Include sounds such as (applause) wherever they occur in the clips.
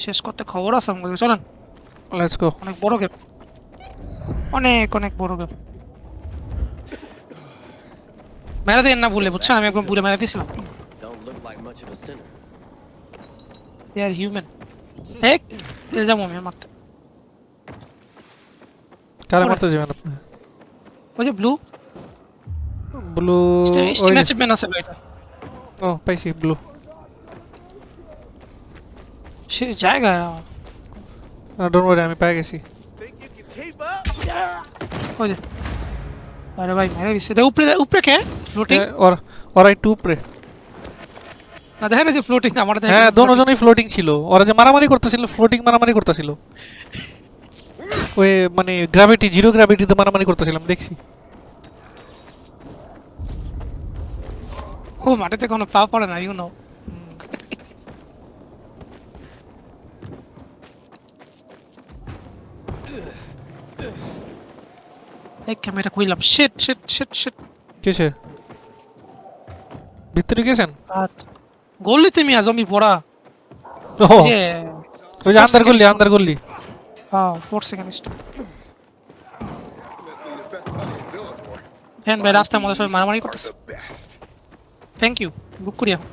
শেষ করতে খবর আছে আমাদের চলেন। লেটস গো অনেক বড় গেম অনেক অনেক বড় গেম মেরা দেন না ভুলে বুঝছেন? আমি একদম ভুলে মেরা দিয়েছিলাম. দে আর হিউম্যান এক এ যাব আমি মারতে। কারে। মারতে যাবেন আপনি? ওই যে ব্লু। ব্লু ওই অ্যাচিভমেন্ট আছে ভাই ও পাইছি ব্লু। সে জায়গা ডোন্ট ওয়ারি আমি পেয়ে গেছি? ওই আরে ভাই মেরে দিছে। এটা উপরে উপরে কে? ফ্লোটিং ওরা ওরা একটু উপরে। না দেখেন এই যে ফ্লোটিং আমার দেখেন হ্যাঁ দোনোজনই ফ্লোটিং ছিল। ওরা যে মারামারি করতেছিল ফ্লোটিং মারামারি করতেছিল। ওই মানে গ্র্যাভিটি জিরো গ্র্যাভিটিতে মারামারি করতেছিলাম দেখছি। ও মাটিতে কোনো পা পড়ে না ইউ নো এই ক্যামেরা কইলাম শিট শিট শিট শিট কিসে ভিতরে গেছেন আচ্ছা। গলিতে মিয়া জমি পড়া ওই যে আন্দার আন্দার গল্লি হ্যাঁ ফোর সেকেন্ড স্টপ ফ্যান ভাই রাস্তার মধ্যে সবাই মারামারি করতেছে। থ্যাংক ইউ বুক করি এখন।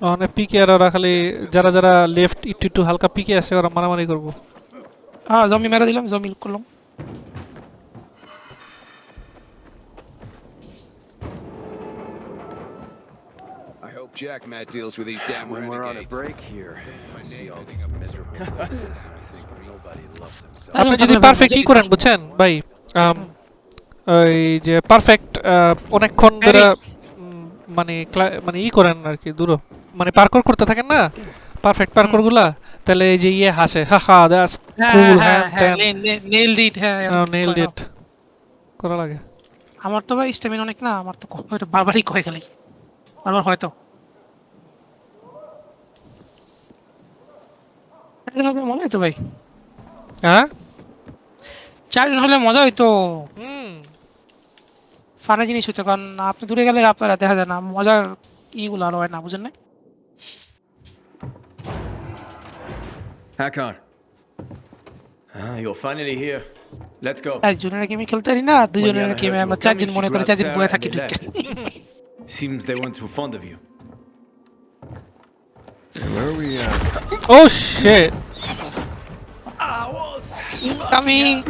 ওখানে পিকে আর ওরা খালি যারা যারা লেফট একটু একটু হালকা পিকে আছে ওরা মারামারি করব। হ্যাঁ জমি মেরে দিলাম জমি করলাম। I Jack Matt deals with these damn When we're on a break here, I see all these miserable (laughs) faces, and I think nobody loves himself. আপনি যদি পারফেক্ট কি করেন বুঝছেন? ভাই আম, ওই যে পারফেক্ট অনেকক্ষণ ধরে মানে মানে ই করেন আর কি দূর। মানে পার্কর করতে থাকেন না? পারফেক্ট পার্করগুলা? তাহলে এই যে ইয়ে হাসে হা হা দ্যাটস হ্যাঁ কুল হ্যাঁ হ্যাঁ হ্যাঁ নেল ডিট হ্যাঁ নেল করা। ডিট করা লাগে। আমার তো ভাই স্টেমিনা অনেক না আমার তো বারবারই কয় খালি। বারবার হয়তো চারজন হলে মজা হইতো ভাই হ্যাঁ চারজন হলে মজা হইতো হুম ফানে জিনিস হইতো কারণ আপনি দূরে গেলে আপনারা দেখা যায় না মজার ইগুলো আর হয় না বুঝেন না. Ah, you're finally here. Let's go. একজনের গেমে খেলতে পারি না দুজনের গেমে আমরা চারজন মনে করে চারজন বয়ে থাকি. Seems they weren't too fond of you. where are we at? Oh shit! Coming,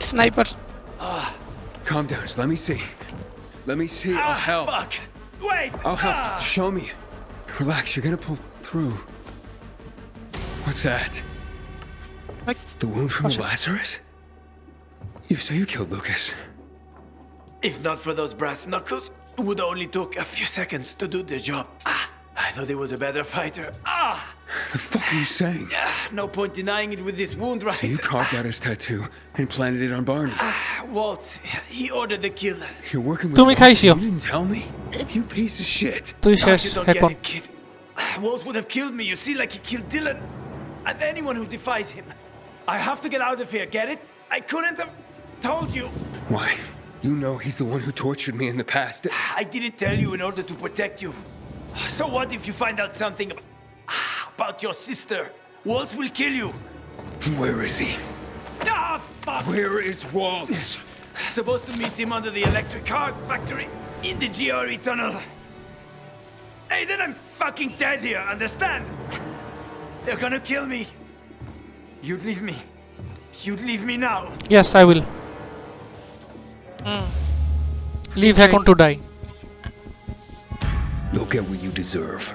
Sniper! Calm down, let me see. Let me see, I'll ah, help. Fuck. Wait! I'll help, ah. show me. Relax, you're gonna pull through. What's that? The wound from Lazarus? You say you killed Lucas. If not for those brass knuckles, it would only took a few seconds to do the job. Ah, I thought he was a better fighter. Ah! The fuck are you saying? Ah, no point denying it with this wound, right? So you carved out his tattoo and planted it on Barney. Ah, Walt, he ordered the killer. You're working with Walt, you didn't tell me? You piece of shit. No, you don't get it, kid. Ah, Walt would have killed me, you see, like he killed Dylan. And anyone who defies him. I have to get out of here, get it? I couldn't have told you. Why? You know he's the one who tortured me in the past. I didn't tell you in order to protect you. So what if you find out something about your sister? Waltz will kill you. Where is he? Ah, fuck! Where is Waltz? Supposed to meet him under the electric car factory in the GRE tunnel. Hey, then I'm fucking dead here, understand? They're gonna kill me. You'd leave me. You'd leave me now. Yes, I will. Mm. Leave Hakon to die. You'll get what you deserve.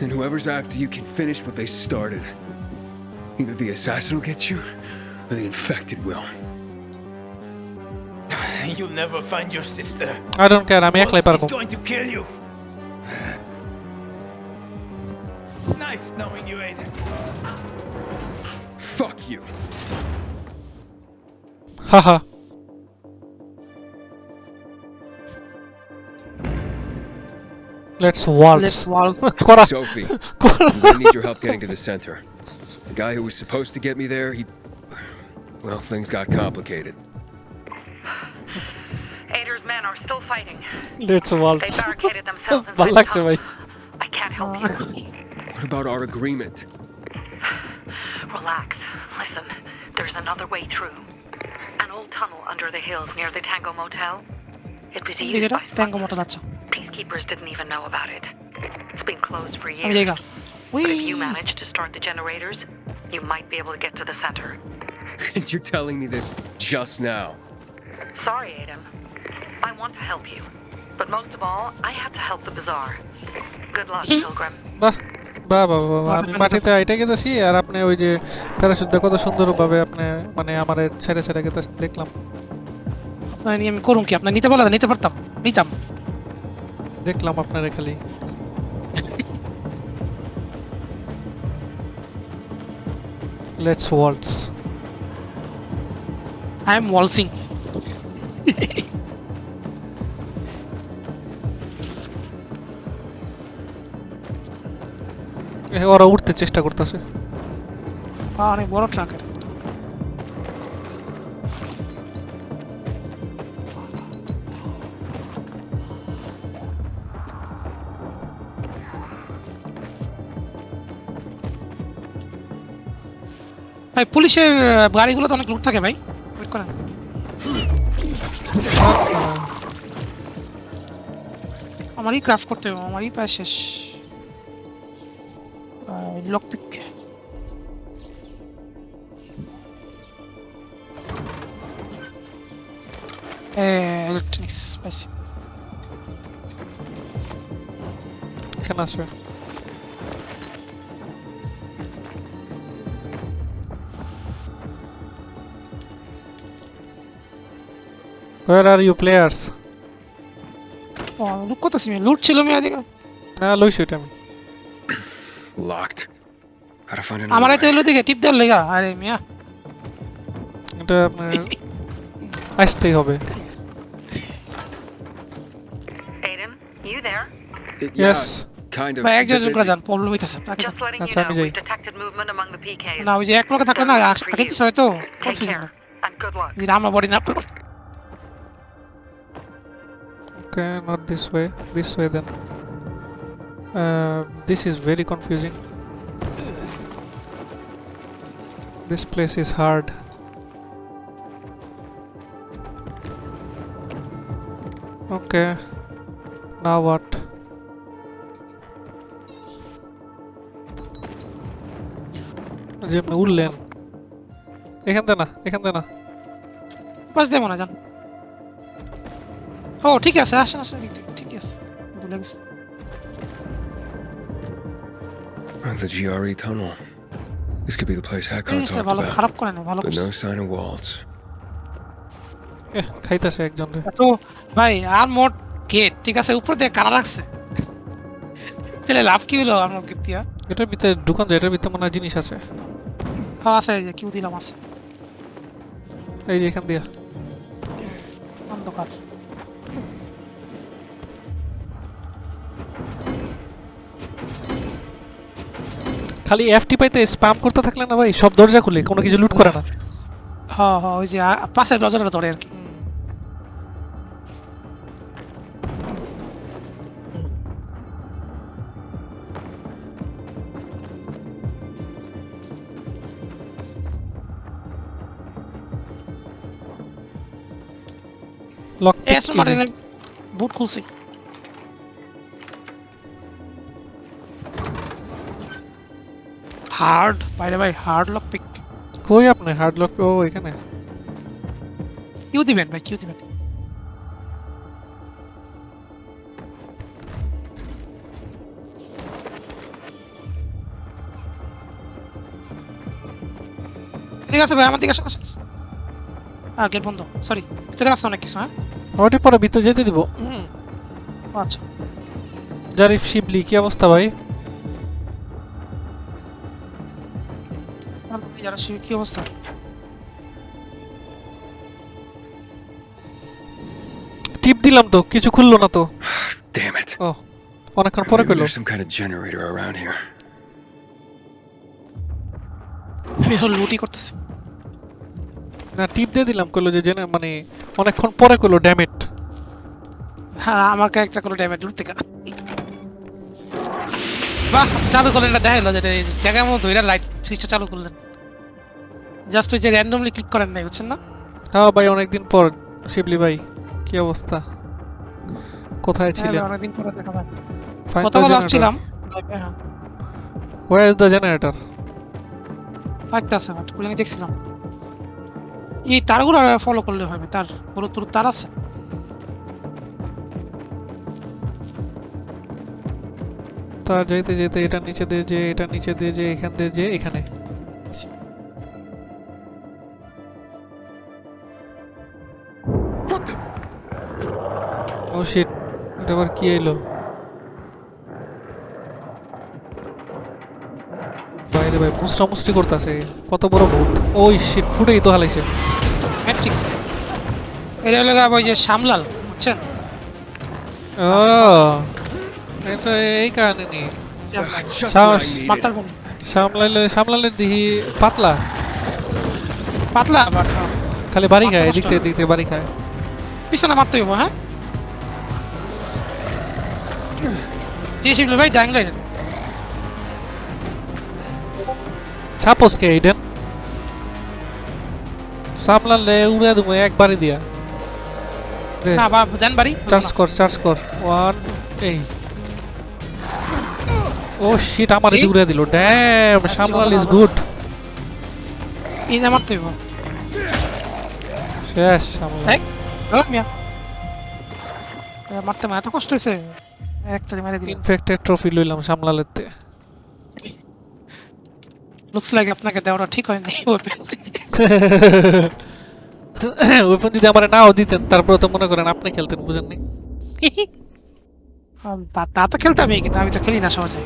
And whoever's after you can finish what they started. Either the assassin will get you, or the infected will. (sighs) You'll never find your sister. I don't care, I'm actually purple. He's going to kill you. nice knowing you, Aiden. Fuck you. Haha. Let's Waals let's ওয়াল (laughs) করা Sophie, (laughs) I'm gonna need your help getting to the center. The guy who was supposed to get me there, he. Well, things got complicated. Ader's men are still fighting. Let's They walls barricaded (laughs) themselves ভাল inside the লাগছে ভাই tunnel. I can't help you. What about our agreement? Relax. Listen, there's another way through. An old tunnel under the hills near the Tango Motel. It was used যেটা by tango motor smugglers. আচ্ছা Peacekeepers didn't even know about it. It's been closed for আমি জায়গা years. We But if you manage to start the generators, you might be able to get to the center. (laughs) And you're telling me this just now? Sorry, Aiden. I want to help you. But most of all, I had to help the bazaar. Good luck, Pilgrim. বাহ বাহ বাহ বাহ, বাহ। আমি মাটিতে আইটা গেতেছি আর আপনি ওই যে প্যারাশুট দিয়ে কত সুন্দরভাবে আপনি মানে আমার ছেড়ে ছেড়ে গেতে দেখলাম আপনার নিয়ে আমি করুন কি আপনার নিতে বলা নিতে পারতাম নিতাম দেখলাম আপনার খালি। Let's waltz I am waltzing ওরা উঠতে চেষ্টা করতেছে। অনেক বড় ট্রাক ভাই, পুলিশের গাড়িগুলো তো অনেক লুট থাকে ভাই। ওয়েট করেন। আমারই ক্রাফট করতে হবে, আমারই প্রায় শেষ। লক পিক ইলেকট্রনিক্স পাইছি এখানে আসবে Where are you players? Oh, ও লুট করতেছি লুট ছিল আমি আজকে না লইছি এটা আমি Locked. Gotta find another এতে way. এলো দিকে টিপ দেওয়ার লেগা আরে মিয়া এটা আপনার আসতেই হবে Aiden, you there? Yes. kind of. ভাই a একজন busy. যান প্রবলেম হইতেছে আপনাকে Just letting That's you know, we've detected movement among the PKs. না ওই যে এক লোকে থাকলে না আগে পিছু হয়তো Take confusion care, and good luck. যেটা আমার বডি না Okay, not this way. This way then. Uh, this is very confusing. This place is hard. Okay. Now what? যে আপনি উঠলেন এখান থেকে না এখান থেকে না পাস দেবো না জান ও ঠিক আছে আসেন আসেন দিক ঠিক আছে ভুলে গেছি Oh, the GRE tunnel. This could be the place Hakon talked ভালো about. খারাপ করে না ভালো But no sign of Waltz. খাইতেছে একজন রে তো ভাই আর মোট গেট ঠিক আছে উপর দিয়ে কারা রাখছে? তাহলে লাভ কি হলো আমার গেট দিয়া? এটার ভিতরে যায় এটার ভিতরে মনে হয় জিনিস আছে। হ্যাঁ আছে এই যে কিউ দিলাম আছে। এই যে এখান দিয়া। অন্ধকার। খালি এফটি পাইতে স্প্যাম করতে থাকলে না ভাই সব দরজা খুলে কোনো কিছু লুট করে না। হ্যাঁ হ্যাঁ ওই যে পাশের দরজাটা ধরে আর কি। লক এস মার্টিনের বুট খুলছি। হার্ড বাইরে ভাই হার্ড লক পিক কই আপনি? হার্ড লক ও এখানে? কিউ দিবেন ভাই কিউ দিবেন। ঠিক আছে ভাই আমার দিকে আসেন হ্যাঁ গেট বন্ধ। সরি ভিতরে আসছে অনেক কিছু হ্যাঁ? ওটি পরে ভিতরে যেতে দিব। হুম। আচ্ছা। জারিফ শিবলি কি অবস্থা ভাই? যারা শিব- কি অবস্থা? টিপ দিলাম তো কিছু খুললো না তো। Damn it. ও অনেকক্ষণ পরে Maybe some kind of generator around here. আমি এখন লুটি করতেছি। না টিপ দিয়ে দিলাম কইলো যে জেনে মানে অনেকক্ষণ পরে কইলো ড্যামেট হ্যাঁ আমাকে একটা কোনো ড্যামেজ দূর থেকে বাহ চালু করলেন এটা দেখাইলো যেটা জায়গার মতো ধরে লাইট সুইচটা চালু করলেন। জাস্ট ওই যে র্যান্ডমলি ক্লিক করেন নাই বুঝছেন না? হ্যাঁ ভাই অনেকদিন পর। শিবলি ভাই কি অবস্থা? কোথায় ছিলেন? হ্যাঁ, অনেকদিন পরে দেখা যায় Find the আসছিলাম Where is the generator? ফাইটটা আছে বাট ওখানে দেখছিলাম। এই তারগুলো ফলো করলে হবে তার হলুদ হলুদ তার আছে। তার যেতে যেতে এটা নিচে দিয়ে যে এটা নিচে দিয়ে যে এখান দিয়ে যে এখানে। ও শিট এটা আবার কি এলো? বাইরে ভাই মুসরা মুসরি করতেছে। কত বড় ভূত। ওই শিট ফুটেই তো হালাইছে। ম্যাট্রিক্স এটা হলো ওই যে সামলাল বুঝছেন? ও এটা এই কারণে নি। সামলাইলে সামলালে দিহি পাতলা। পাতলা বাট খালি বাড়ি খায় এদিক থেকে এদিক থেকে বাড়ি খায়। পিছনে মারতে হইব হ্যাঁ? জি শিবলু ভাই ডাইং লাইন। সাপোজ কে এইডেন? সামলালে উড়ে দেবো একবারই দিয়া। না বা দেন বাড়ি। চার্জ কর চার্জ কর। ওয়ান এই ও শিট আমার উড়ে দিল। ড্যাম সামলাল ইজ গুড ইনে মারতে হইব শেষ সামলাল মারতে এত কষ্ট হয়েছে মেরে ইনফেক্টেড ট্রফি লইলাম সামলালের তে লুকস লাইক আপনাকে দেওয়াটা ঠিক হয় নাই যদি আমার নাও দিতেন তারপরে তো মনে করেন আপনি খেলতেন বুঝেননি আম, তা তা তো খেলতে আমি কিন্তু আমি তো খেলি না সহজে।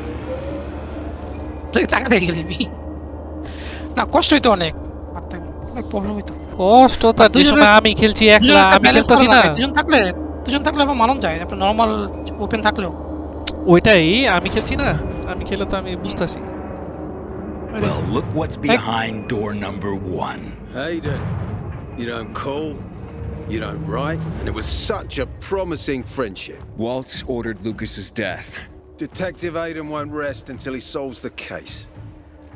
টাকা দিয়ে খেলিবি না কষ্ট হইতো অনেক অনেক প্রবলেম হইতো। কষ্ট যে দুজনে- আমি খেলছি একলা আমি খেলতেছি না। দুজন থাকলে দুজন থাকলে আবার মালুম যায় আপনার নর্মাল ওপেন থাকলেও ওইটাই আমি খেলছি না আমি খেলে তো আমি বুঝতেছি Well, look what's behind door number one. Aiden, you don't call, you don't write, and it was such a promising friendship. Waltz ordered Lucas's death. Detective Aiden won't rest until he solves the case.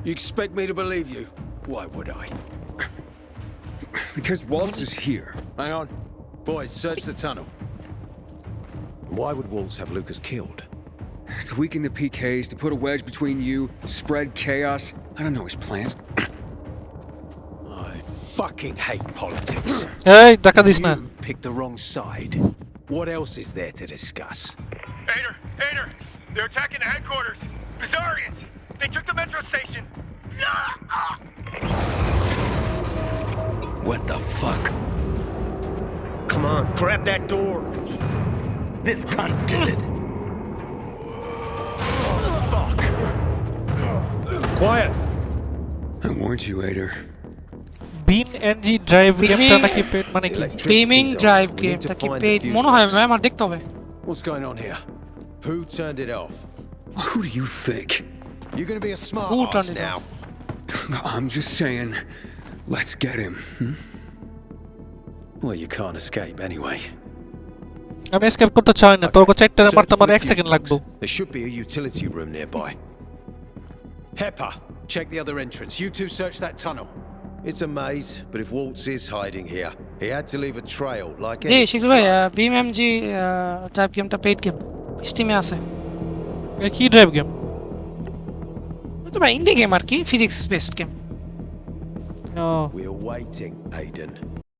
You expect me to believe you? Why would I? Because Waltz is here. Hang on. Boys, search the tunnel. Why would Wolves have Lucas killed? To weaken the PKs, to put a wedge between you, spread chaos. I don't know his plans. (clears throat) I fucking hate politics. (clears throat) Hey, taka Disney. You picked the wrong side. What else is there to discuss? Ader, Ader, they're attacking the headquarters. Bizarrians! they took the metro station. What the fuck? Come on, grab that door. This cunt did it. Fuck. Quiet. I warned you, Ader. Beam NG drive গেমটা Beaming- নাকি paid মানে কি gaming Electricity's off. Drive We need গেমটা to কি find paid the fuse মনে হয় box. ভাই আমার দেখতে হবে What's going on here? Who turned it off? Who do you think? You're gonna be a smart Who ass turned it now. (laughs) I'm just saying, let's get him. hmm? Well, you can't escape anyway. আমি escape করতে চাই না তোর কাছে একটা Search মারতে for আমার the এক fuse সেকেন্ড box. লাগবে There should be a utility room nearby. Hepper, check the other entrance. You two search that tunnel. It's a maze, but if Waltz is hiding here, he had to leave a trail like G any শিখু ভাই slug. বিম MG drive গেমটা paid game স্টিমে আছে এ কি drive game তো ভাই ইন্ডি game আর কি ফিজিক্স বেসড গেম ও We're waiting, Aiden.